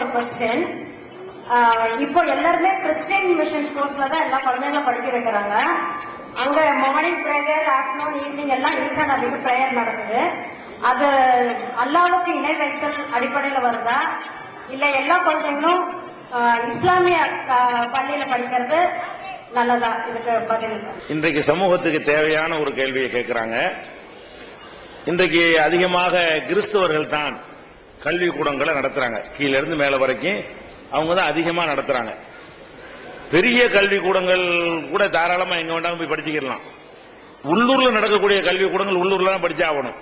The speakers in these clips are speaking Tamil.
ஒரு கொஸ்டின் இப்போ எல்லாருமே கிறிஸ்டியன் மிஷன் ஸ்கூல்ஸ்ல தான் எல்லா குழந்தைங்களும் படிக்க வைக்கிறாங்க. அங்க மார்னிங் ப்ரேயர் ஆஃப்டர்நூன் ஈவினிங் எல்லாம் இருக்கான அதிக ப்ரேயர் நடக்குது. அது அல்லாவுக்கு இணை வைத்தல் அடிப்படையில வருதா? இல்ல எல்லா குழந்தைங்களும் இஸ்லாமிய பள்ளியில படிக்கிறது நல்லதா? இதுக்கு பதில் இன்றைக்கு சமூகத்துக்கு தேவையான ஒரு கேள்வியை கேட்கிறாங்க. இன்றைக்கு அதிகமாக கிறிஸ்தவர்கள் தான் கல்வி கூடங்களை நடத்துறாங்க. கீழ இருந்து மேல வரைக்கும் அவங்க தான் அதிகமா நடத்துறாங்க. பெரிய கல்வி கூடங்கள் கூட தாராளமா எங்க வேண்டாலும் போய் படிச்சுக்கலாம் உள்ளூர்ல நடக்கக்கூடிய கல்வி கூடங்கள் உள்ளூர்ல தான் படிச்சாகணும்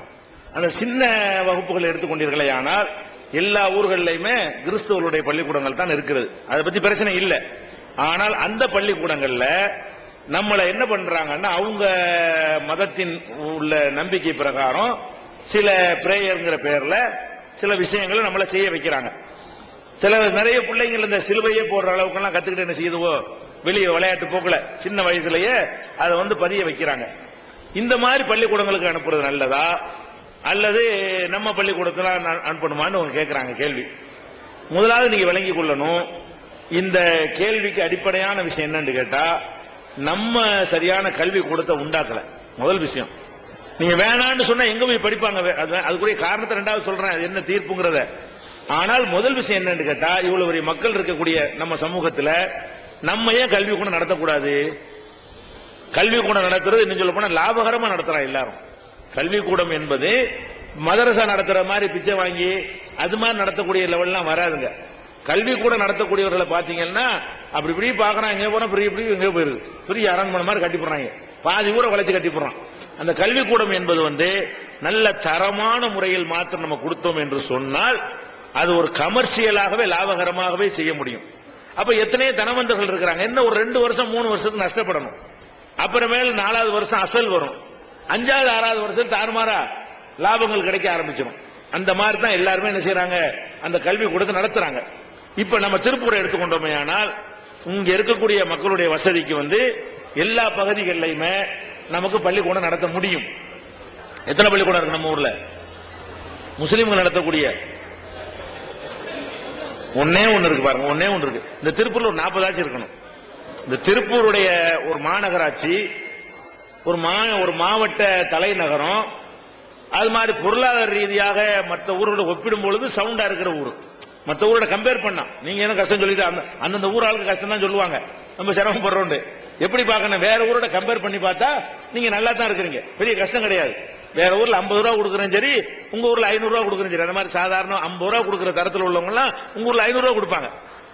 அந்த சின்ன வகுப்புகள் எடுத்துக்கொண்டீர்களே ஆனால் எல்லா ஊர்கள்லயுமே கிறிஸ்தவர்களுடைய பள்ளிக்கூடங்கள் தான் இருக்கிறது. அதை பத்தி பிரச்சனை இல்லை. ஆனால் அந்த பள்ளிக்கூடங்கள்ல நம்மளை என்ன பண்றாங்கன்னா அவங்க மதத்தின் உள்ள நம்பிக்கை பிரகாரம் சில பிரேயருங்கிற பேர்ல சில விஷயங்களை நம்மளை செய்ய வைக்கிறாங்க. சில நிறைய பிள்ளைங்கள் இந்த சிலுவையே போடுற அளவுக்கெல்லாம் கத்துக்கிட்டு என்ன செய்யுதுவோ வெளியே விளையாட்டு போக்குல. சின்ன வயசுலயே அதை வந்து பதிய வைக்கிறாங்க. இந்த மாதிரி பள்ளிக்கூடங்களுக்கு அனுப்புறது நல்லதா? அல்லது நம்ம பள்ளிக்கூடத்துல அனு- அனுப்பணுமான்னு அவங்க கேட்குறாங்க கேள்வி. முதலாவது நீங்க விளங்கி கொள்ளணும். இந்த கேள்விக்கு அடிப்படையான விஷயம் என்னன்னு கேட்டா நம்ம சரியான கல்வி கூடத்தை உண்டாக்கல. முதல் விஷயம். நீங்க வேணான்னு சொன்னா எங்க போய் படிப்பாங்க? அது- அதுக்குரிய காரணத்தை ரெண்டாவது சொல்றேன். அது என்ன தீர்ப்புங்கிறத. ஆனால் முதல் விஷயம் என்னன்னு கேட்டா இவ்வளவு பெரிய மக்கள் இருக்கக்கூடிய நம்ம சமூகத்துல நம்ம ஏன் கல்வி கூட நடத்தக்கூடாது? கல்வி கூடம் நடத்துறது இன்னும் சொல்ல போனா லாபகரமா நடத்துறா எல்லாரும். கல்வி கூடம் என்பது மதரசா நடத்துற மாதிரி பிச்சை வாங்கி அது மாதிரி நடத்தக்கூடிய லெவல்லாம் வராதுங்க. கல்வி கூட நடத்தக்கூடியவர்களை பாத்தீங்கன்னா அப்படி இப்படி பாக்குறான் எங்க போனா பெரிய இப்படி எங்க போயிருது பெரிய அரண்மனை மாதிரி கட்டி போடுறாங்க. பாதி கூட வளைச்சு கட்டி போடுறான். அந்த கல்வி கூடம் என்பது வந்து நல்ல தரமான முறையில் மாத்திரம் நம்ம கொடுத்தோம் என்று சொன்னால் அது ஒரு கமர்ஷியலாகவே லாபகரமாகவே செய்ய முடியும். அப்ப எத்தனையோ தனவந்தர்கள் இருக்கிறாங்க. என்ன ஒரு ரெண்டு வருஷம் மூணு வருஷத்துக்கு நஷ்டப்படணும். அப்புறமேல் நாலாவது வருஷம் அசல் வரும். அஞ்சாவது ஆறாவது வருஷம் தாறுமாறா லாபங்கள் கிடைக்க ஆரம்பிச்சிடும். அந்த மாதிரி தான் எல்லாருமே என்ன செய்யறாங்க அந்த கல்வி கொடுத்து நடத்துறாங்க. இப்ப நம்ம திருப்பூரை எடுத்துக்கொண்டோமே ஆனால் இங்க இருக்கக்கூடிய மக்களுடைய வசதிக்கு வந்து எல்லா பகுதிகளிலுமே நமக்கு பள்ளிக்கூடம் நடத்த முடியும். எத்தனை பள்ளிக்கூடம் இருக்கு நம்ம ஊர்ல? முஸ்லீம்கள் நடத்தக்கூடிய ஒன்னே ஒன்று இருக்கு பாருங்க ஒன்னே ஒன்று இருக்கு. இந்த திருப்பூர்ல ஒரு நாற்பதாச்சும் இருக்கணும். இந்த திருப்பூருடைய ஒரு மாநகராட்சி ஒரு மா ஒரு மாவட்ட தலைநகரம் அது மாதிரி பொருளாதார ரீதியாக மற்ற ஊரோட ஒப்பிடும் பொழுது சவுண்டா இருக்கிற ஊர். மற்ற ஊரோட கம்பேர் பண்ணா. நீங்க என்ன கஷ்டம் சொல்லிட்டு அந்த அந்தந்த ஊர் ஆளுக்கு கஷ்டம் தான் சொல்லுவாங்க. நம்ம சிரமப்படுறோம் எப்படி பார்க்கணும்? வேற ஊரோட கம்பேர் பண்ணி பார்த்தா நீங்க நல்லா தான் இருக்கிறீங்க. பெரிய கஷ்டம் கிடையாது. வேற ஊர்ல ஐம்பது ரூபா கொடுக்குறேன் சரி உங்க ஊர்ல ஐநூறு ரூபா கொடுக்குறேன் சரி. அந்த மாதிரி சாதாரண ஐம்பது ரூபா கொடுக்குற தரத்தில் உள்ளவங்க எல்லாம் உங்க ஊர்ல ஐநூறு ரூபா கொடுப்பாங்க.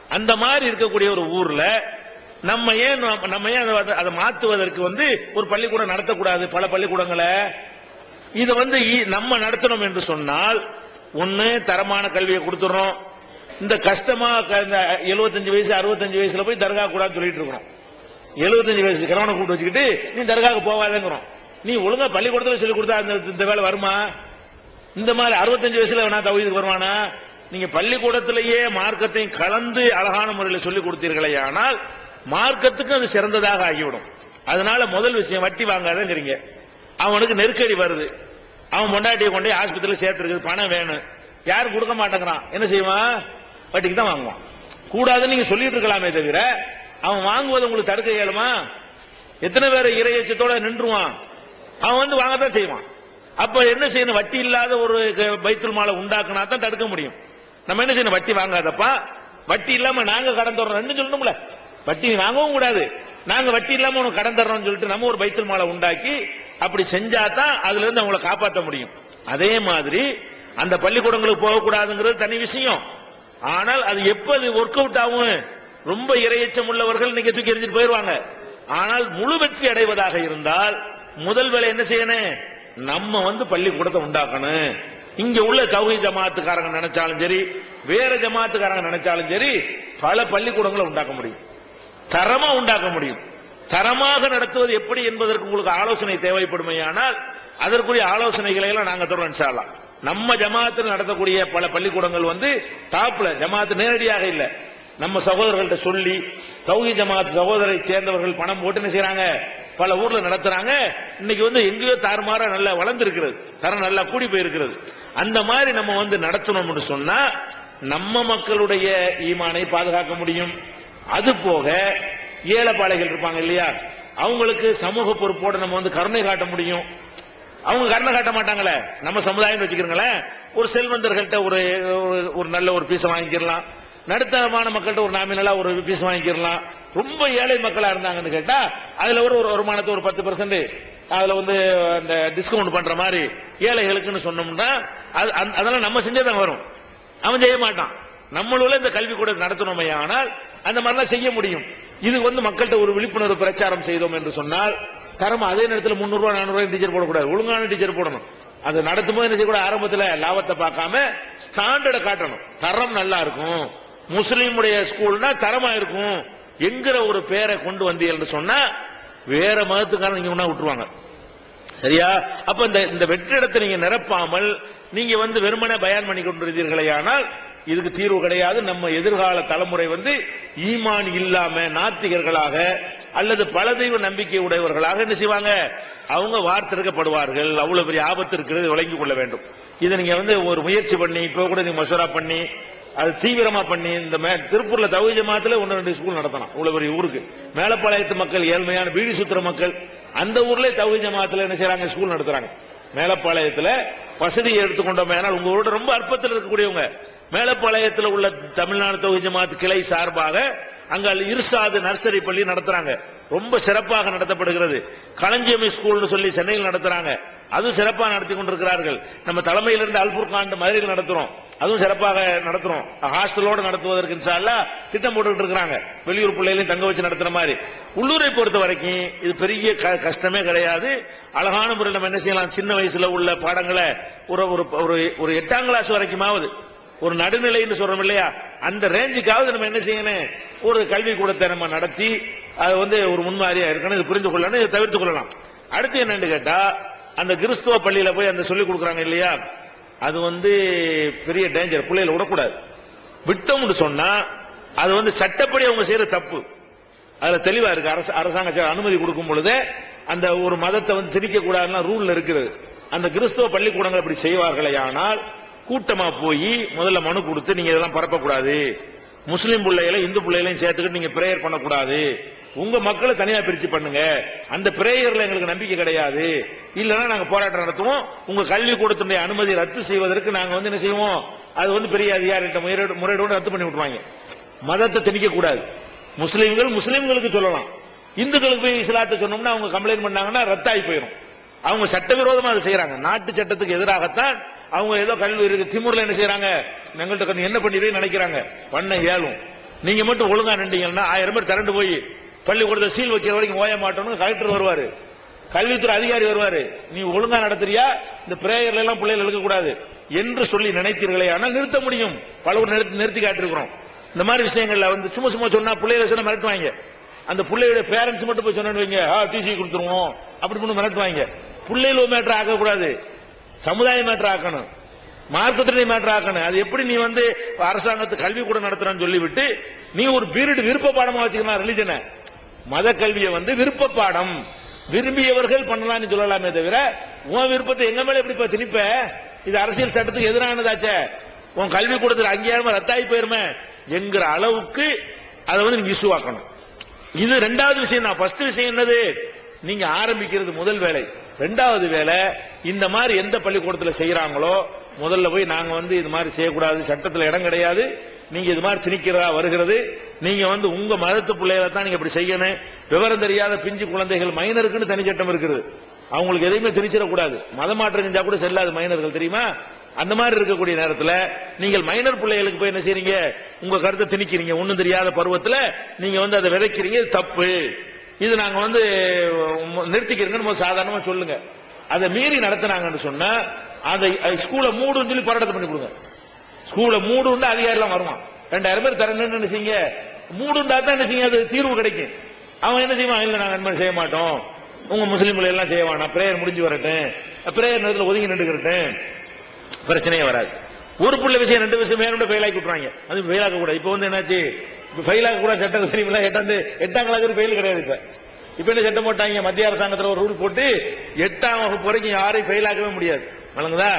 அந்த மாதிரி இருக்கக்கூடிய ஒரு ஊர்ல நம்ம ஏன் நம்ம- நம்ம ஏன் அதை- அதை மாத்துவதற்கு வந்து ஒரு பள்ளிக்கூடம் நடத்தக்கூடாது? பல பள்ளிக்கூடங்களை. இதை வந்து இ- நம்ம நடத்தணும் என்று சொன்னால் ஒண்ணு தரமான கல்வியை கொடுத்துறோம். இந்த கஷ்டமா இந்த 75 வயசு அறுபத்தஞ்சு வயசுல போய் தர்கா கூடாதுன்னு சொல்லிட்டு இருக்கிறோம் 75 வயசு கிரவனை கூப்பிட்டு வச்சுக்கிட்டு நீ தர்காவுக்கு போகாதேங்கிறோம். நீ ஒழுங்கா பள்ளிக்கூடத்தில் சொல்லி கொடுத்தா அந்த இந்த வேலை வருமா? இந்த மாதிரி 65 வயசுல வேணா தகுதிக்கு வருவானா? நீங்க பள்ளிக்கூடத்திலேயே மார்க்கத்தையும் கலந்து அழகான முறையில் சொல்லி கொடுத்தீர்களே ஆனால் மார்க்கத்துக்கு அது சிறந்ததாக ஆகிவிடும். அதனால முதல் விஷயம் வட்டி வாங்காதங்கிறீங்க. அவனுக்கு நெருக்கடி வருது. அவன் பொண்டாட்டியை கொண்டு போய் ஆஸ்பத்திரியில் சேர்த்துருக்கு பணம் வேணும். யாரும் கொடுக்க மாட்டேங்கிறான். என்ன செய்வான்? வட்டிக்கு தான் வாங்குவான். கூடாதுன்னு நீங்க சொல்லிட்டு இருக்கலாமே தவிர அவன் வாங்குவதை உங்களுக்கு தடுக்க இயலுமா? எத்தனை பேர் இறையச்சத்தோட நின்றுவான்? அவன் வந்து வாங்கத்தான் செய்வான். அப்ப என்ன செய்யணும்? வட்டி இல்லாத ஒரு பைத்துல் மாலை உண்டாக்குனா தான் தடுக்க முடியும். நம்ம என்ன செய்யணும்? வட்டி வாங்காதப்பா. வட்டி இல்லாம நாங்க கடன் தர்றோம் சொல்லணும்ல வட்டி வாங்கவும் கூடாது. நாங்க வட்டி இல்லாம உனக்கு கடன் தர்றோம்னு சொல்லிட்டு நம்ம ஒரு பைத்துல் மாலை உண்டாக்கி அப்படி செஞ்சா தான் அதுல இருந்து அவங்கள காப்பாற்ற முடியும். அதே மாதிரி அந்த பள்ளிக்கூடங்களுக்கு போகக்கூடாதுங்கிறது தனி விஷயம். ஆனால் அது எப்போது ஒர்க் அவுட் ஆகும்? ரொம்ப இரையச்சம் உள்ளவர்கள் நீங்க தூக்கி எறிஞ்சிட்டு போயிருவாங்க. ஆனால் முழு வெற்றி அடைவதாக இருந்தால் முதல் வேலை என்ன செய்யணும்? நம்ம வந்து பள்ளிக்கூடத்தை உண்டாக்கணும். இங்க உள்ள தௌஹி ஜமாத்துக்காரங்க நினைச்சாலும் சரி வேற ஜமாத்துக்காரங்க நினைச்சாலும் சரி பல பள்ளிக்கூடங்களை உண்டாக்க முடியும். தரமா உண்டாக்க முடியும். தரமாக நடத்துவது எப்படி என்பதற்கு உங்களுக்கு ஆலோசனை தேவைப்படுமையானால் அதற்குரிய ஆலோசனைகளை எல்லாம் நாங்க தரோம் இன்ஷா நம்ம ஜமாத்தில் நடத்தக்கூடிய பல பள்ளிக்கூடங்கள் வந்து டாப்ல ஜமாத்து நேரடியாக இல்லை. நம்ம சகோதரர்கள்ட்ட சொல்லி தௌஹி ஜமாத் சகோதரை சேர்ந்தவர்கள் பணம் போட்டு என்ன செய்யறாங்க பல ஊர்ல நடத்துறாங்க. இன்னைக்கு வந்து எங்கேயோ தாறுமாறா நல்லா வளர்ந்துருக்கிறது. தரம் நல்லா கூடி போயிருக்கிறது. அந்த மாதிரி நம்ம வந்து நடத்தணும்னு சொன்னா நம்ம மக்களுடைய ஈமானை பாதுகாக்க முடியும். அது போக ஏழைப்பாளைகள் இருப்பாங்க இல்லையா? அவங்களுக்கு சமூக பொறுப்போட நம்ம வந்து கருணை காட்ட முடியும். அவங்க கருணை காட்ட மாட்டாங்களே. நம்ம சமுதாயம் வச்சுக்கிறீங்களேன் ஒரு செல்வந்தர்கள்ட்ட ஒரு ஒரு- நல்ல ஒரு பீஸை வாங்கிக்கிறலாம் நடுத்தரமான மக்கள்கிட்ட ஒரு நாமினலா ஒரு பீஸ் வாங்கிக்கிறலாம் ரொம்ப ஏழை மக்களா இருந்தாங்கன்னு கேட்டா அதுல ஒரு ஒரு வருமானத்தை ஒரு பத்து பர்சன்ட் அதுல வந்து அந்த டிஸ்கவுண்ட் பண்ற மாதிரி ஏழைகளுக்குன்னு சொன்னோம்னா அது அதெல்லாம் நம்ம செஞ்சதான் வரும். அவன் செய்ய மாட்டான். நம்மளுள்ள இந்த கல்வி கூட நடத்தணுமே ஆனால் அந்த மாதிரிலாம் செய்ய முடியும். இது வந்து மக்கள்கிட்ட ஒரு விழிப்புணர்வு பிரச்சாரம் செய்தோம் என்று சொன்னால் தரம் அதே நேரத்தில் முந்நூறு ரூபாய் ரூபாய் டீச்சர் போடக்கூடாது. ஒழுங்கான டீச்சர் போடணும். அது நடத்தும் போது என்ன செய்யக்கூடாது? ஆரம்பத்தில் லாபத்தை பார்க்காம ஸ்டாண்டர்டை காட்டணும். தரம் நல்லா இருக்கும். முஸ்லீமுடைய ஸ்கூல்னா தரமா இருக்கும். என்கிற ஒரு பேரை கொண்டு வந்தீங்கன்னு சொன்னா வேற மதத்துக்காரன் நீங்க ஒன்னா விட்டுருவாங்க. சரியா? அப்ப இந்த இந்த வெற்றிடத்தை நீங்க நிரப்பாமல் நீங்க வந்து வெறுமனே பயன் பண்ணி கொண்டிருந்தீர்களே ஆனால் இதுக்கு தீர்வு கிடையாது. நம்ம எதிர்கால தலைமுறை வந்து ஈமான் இல்லாம நாத்திகர்களாக அல்லது பல தெய்வ நம்பிக்கை உடையவர்களாக என்ன செய்வாங்க? அவங்க வார்த்தெடுக்கப்படுவார்கள். அவ்வளவு பெரிய ஆபத்து இருக்கிறது விளங்கிக் கொள்ள வேண்டும். இதை நீங்க வந்து ஒரு முயற்சி பண்ணி இப்ப கூட நீங்க மசோரா பண்ணி அது தீவிரமா பண்ணி இந்த மே- திருப்பூர்ல தகுதி ஜமாத்துல ஒன்று ரெண்டு ஸ்கூல் நடத்தலாம். இவ்வளவு பெரிய ஊருக்கு. மேலப்பாளையத்து மக்கள் ஏழ்மையான வீடு சுத்துற மக்கள் அந்த ஊர்ல தகுதி ஜமாத்துல என்ன செய்யறாங்க ஸ்கூல் நடத்துறாங்க. மேலப்பாளையத்துல வசதியை எடுத்துக்கொண்டோம். ஏன்னா உங்க ஊரோட ரொம்ப அற்பத்தில் இருக்கக்கூடியவங்க. மேலப்பாளையத்துல உள்ள தமிழ்நாடு தவி ஜமாத் கிளை சார்பாக அங்க இருசாது நர்சரி பள்ளி நடத்துறாங்க. ரொம்ப சிறப்பாக நடத்தப்படுகிறது. களஞ்சியமி ஸ்கூல்னு சொல்லி சென்னையில் நடத்துறாங்க. அதுவும் சிறப்பாக நடத்தி கொண்டிருக்கிறார்கள். நம்ம தலைமையிலிருந்து அல்பூர் காண்ட் மதுரையில் நடத்துறோம். அதுவும் சிறப்பாக நடத்துறோம். ஹாஸ்டலோட நடத்துவதற்கு இன்ஷா திட்டம் போட்டுக்கிட்டு இருக்கிறாங்க. வெளியூர் பிள்ளைகளையும் தங்க வச்சு நடத்துற மாதிரி. உள்ளூரை பொறுத்த வரைக்கும் இது பெரிய க- கஷ்டமே கிடையாது. அழகான முறையில் நம்ம என்ன செய்யலாம்? சின்ன வயசுல உள்ள பாடங்களை ஒரு ஒரு ஒரு ஒரு எட்டாம் கிளாஸ் வரைக்குமாவது ஒரு நடுநிலைன்னு சொல்றோம் இல்லையா? அந்த ரேஞ்சுக்காவது நம்ம என்ன செய்யணும்? ஒரு கல்வி கூடத்தை நம்ம நடத்தி அது வந்து ஒரு முன்மாதிரியா இருக்கணும். இது புரிந்து கொள்ளணும் இதை தவிர்த்து கொள்ளலாம். அடுத்து என்னன்னு கேட்டா அந்த கிறிஸ்துவ பள்ளியில போய் அந்த சொல்லிக் கொடுக்குறாங்க இல்லையா? அது வந்து பெரிய டேஞ்சர் பிள்ளைகளை விடக்கூடாது. விட்டோம்னு சொன்னா அது வந்து சட்டப்படி அவங்க செய்யற தப்பு. அதுல தெளிவா இருக்கு. அரசு அரசாங்க அனுமதி கொடுக்கும் பொழுது அந்த ஒரு மதத்தை வந்து திரிக்க கூடாதுன்னா ரூல்ல இருக்குது அந்த கிறிஸ்தவ பள்ளிக்கூடங்கள் அப்படி செய்வார்களே ஆனால் கூட்டமா போய் முதல்ல மனு கொடுத்து நீங்க இதெல்லாம் பரப்பக்கூடாது. முஸ்லீம் பிள்ளைகளை இந்து பிள்ளைகளையும் சேர்த்துக்கிட்டு நீங்க பிரேயர் பண்ணக்கூடாது. உங்க மக்களை தனியா பிரிச்சு பண்ணுங்க. அந்த பிரேயர்ல எங்களுக்கு நம்பிக்கை கிடையாது. இல்லைன்னா நாங்க போராட்டம் நடத்துவோம். உங்க கல்வி கூடத்தினுடைய அனுமதி ரத்து செய்வதற்கு நாங்க வந்து என்ன செய்வோம்? அது வந்து பெரிய அதிகாரிகிட்ட முறையீடு முறையீடு ரத்து பண்ணி விட்டுருவாங்க. மதத்தை திணிக்க கூடாது. முஸ்லீம்கள் முஸ்லீம்களுக்கு சொல்லலாம். இந்துக்களுக்கு போய் இஸ்லாத்தை சொன்னோம்னா அவங்க கம்ப்ளைண்ட் பண்ணாங்கன்னா ரத்தாகி போயிடும் அவங்க சட்டவிரோதமா அதை செய்யறாங்க நாட்டு சட்டத்துக்கு எதிராகத்தான் அவங்க ஏதோ கல்வி இருக்கு. திமுர்ல என்ன செய்யறாங்க எங்கள்கிட்ட கொஞ்சம் என்ன பண்ணிடுன்னு நினைக்கிறாங்க. பண்ண ஏழும். நீங்க மட்டும் ஒழுங்கா நின்றீங்கன்னா ஆயிரம் பேர் திரண்டு போய் பள்ளிக்கூடத்தை சீல் வைக்கிற வரைக்கும் ஓய மாட்டோம்னு கலெக்டர் வருவாரு. கல்வித்துறை அதிகாரி வருவாரு. நீ ஒழுங்கா நடத்துறியா? இந்த பிரேயர்ல எல்லாம் பிள்ளைகள் கூடாது என்று சொல்லி நினைத்தீர்களே ஆனால் நிறுத்த முடியும். பல ஊர் நிறுத்தி நிறுத்தி காட்டிருக்கிறோம் இந்த மாதிரி விஷயங்கள்ல வந்து சும்மா சும்மா சொன்னா பிள்ளைகளை சொன்னா மிரட்டுவாங்க. அந்த பிள்ளையோட பேரண்ட்ஸ் மட்டும் போய் சொன்னு வைங்க. டிசி கொடுத்துருவோம். அப்படி பண்ணி மிரட்டுவாங்க. பிள்ளைகள் மேட்டர் ஆக்க கூடாது சமுதாய மேட்டர் ஆக்கணும். மார்க்கத்தினை மேட்டர் ஆக்கணும். அது எப்படி நீ வந்து அரசாங்கத்து கல்வி கூட நடத்துறன்னு சொல்லிவிட்டு நீ ஒரு பீரியட் விருப்ப பாடமா வச்சுக்கலாம். ரிலிஜனை மத கல்வியை வந்து விருப்ப பாடம் விரும்பியவர்கள் பண்ணலாம்னு சொல்லலாமே தவிர உன் விருப்பத்தை எங்க மேல எப்படி திணிப்ப இது அரசியல் சட்டத்துக்கு எதிரானதாச்சே. உன் கல்வி கூடத்தில் அங்கீகாரமா ரத்தாயி போயிருமே. என்கிற அளவுக்கு அதை வந்து நீங்க இஷ்யூ ஆக்கணும். இது ரெண்டாவது விஷயம். தான் ஃபர்ஸ்ட் விஷயம் என்னது? நீங்க ஆரம்பிக்கிறது முதல் வேலை. ரெண்டாவது வேலை இந்த மாதிரி எந்த பள்ளிக்கூடத்தில் செய்யறாங்களோ முதல்ல போய் நாங்க வந்து இது மாதிரி செய்யக்கூடாது சட்டத்தில் இடம் கிடையாது. நீங்க இது மாதிரி திணிக்கிறதா வருகிறது. நீங்க வந்து உங்க மதத்து பிள்ளைகளை தான் நீங்க இப்படி செய்யணும். விவரம் தெரியாத பிஞ்சு குழந்தைகள் மைனருக்குன்னு தனி சட்டம் இருக்குது. அவங்களுக்கு எதையுமே திணிச்சிடக்கூடாது. மத மாற்றம் செஞ்சா கூட செல்லாது மைனர்கள் தெரியுமா? அந்த மாதிரி இருக்கக்கூடிய நேரத்தில் நீங்கள் மைனர் பிள்ளைகளுக்கு போய் என்ன செய்றீங்க? உங்க கருத்தை திணிக்கிறீங்க. ஒன்றும் தெரியாத பருவத்தில் நீங்க வந்து அதை விதைக்கிறீங்க. தப்பு. இது நாங்க வந்து நிறுத்திக்கிறீங்கன்னு சாதாரணமா சொல்லுங்க. அதை மீறி நடத்தினாங்கன்னு சொன்னா அதை ஸ்கூலை மூடுன்னு சொல்லி போராட்டத்தை பண்ணி கொடுங்க. ஸ்கூலை மூடுன்னு அதிகாரிலாம் வருவான். ரெண்டாயிரம் பேர் தரணும்னு என்ன செய்யுங்க மூடுண்டா தான் என்ன செய்யுங்க அது தீர்வு கிடைக்கும். அவன் என்ன செய்வான்? இல்லை நாங்கள் அந்த மாதிரி செய்ய மாட்டோம். உங்க முஸ்லீம்களை எல்லாம் செய்ய வேணாம். பிரேயர் முடிஞ்சு வரட்டும். பிரேயர் நேரத்தில் ஒதுங்கி நின்றுக்கிறட்டும் பிரச்சனையே வராது. ஒரு புள்ள விஷயம் ரெண்டு விஷயம் வேணும்னு ஃபெயில் ஆக்கி விட்டுறாங்க அது ஃபெயில் ஆகக்கூடாது இப்போ வந்து என்னாச்சு? ஃபெயில் ஆக கூட சட்டம் தெரியுமில்ல எட்டாந்து எட்டாம் கிளாஸ் ஒரு ஃபெயில் கிடையாது இப்போ. இப்போ என்ன சட்டம் போட்டாங்க? மத்திய அரசாங்கத்தில் ஒரு ரூல் போட்டு எட்டாம் வகுப்பு வரைக்கும் யாரையும் ஃபெயில் ஆக்கவே முடியாது. வழங்குதா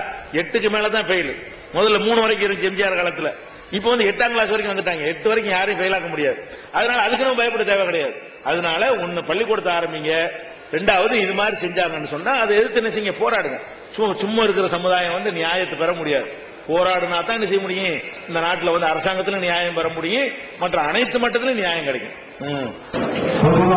எட்டுக்கு மேலே தான் ஃபெயில் முதல்ல மூணு வரைக்கும் இருந்துச்சு எம்ஜிஆர் காலத்தில். இப்போ வந்து எட்டாம் கிளாஸ் வரைக்கும் வந்துட்டாங்க. எட்டு வரைக்கும் யாரையும் ஃபெயிலாக்க முடியாது. அதனால அதுக்குன்னு பயப்பட தேவை கிடையாது. அதனால ஒன்னு பள்ளிக்கூடத்தை ஆரம்பிங்க. ரெண்டாவது இது மாதிரி செஞ்சாங்கன்னு சொன்னா அதை எதிர்த்து என்ன செய்யுங்க? போராடுங்க. சும்மா சும்மா இருக்கிற சமுதாயம் வந்து நியாயத்தை பெற முடியாது. போராடினா தான் என்ன செய்ய முடியும்? இந்த நாட்டில் வந்து அரசாங்கத்துல நியாயம் பெற முடியும். மற்ற அனைத்து மட்டத்திலும் நியாயம் கிடைக்கும்.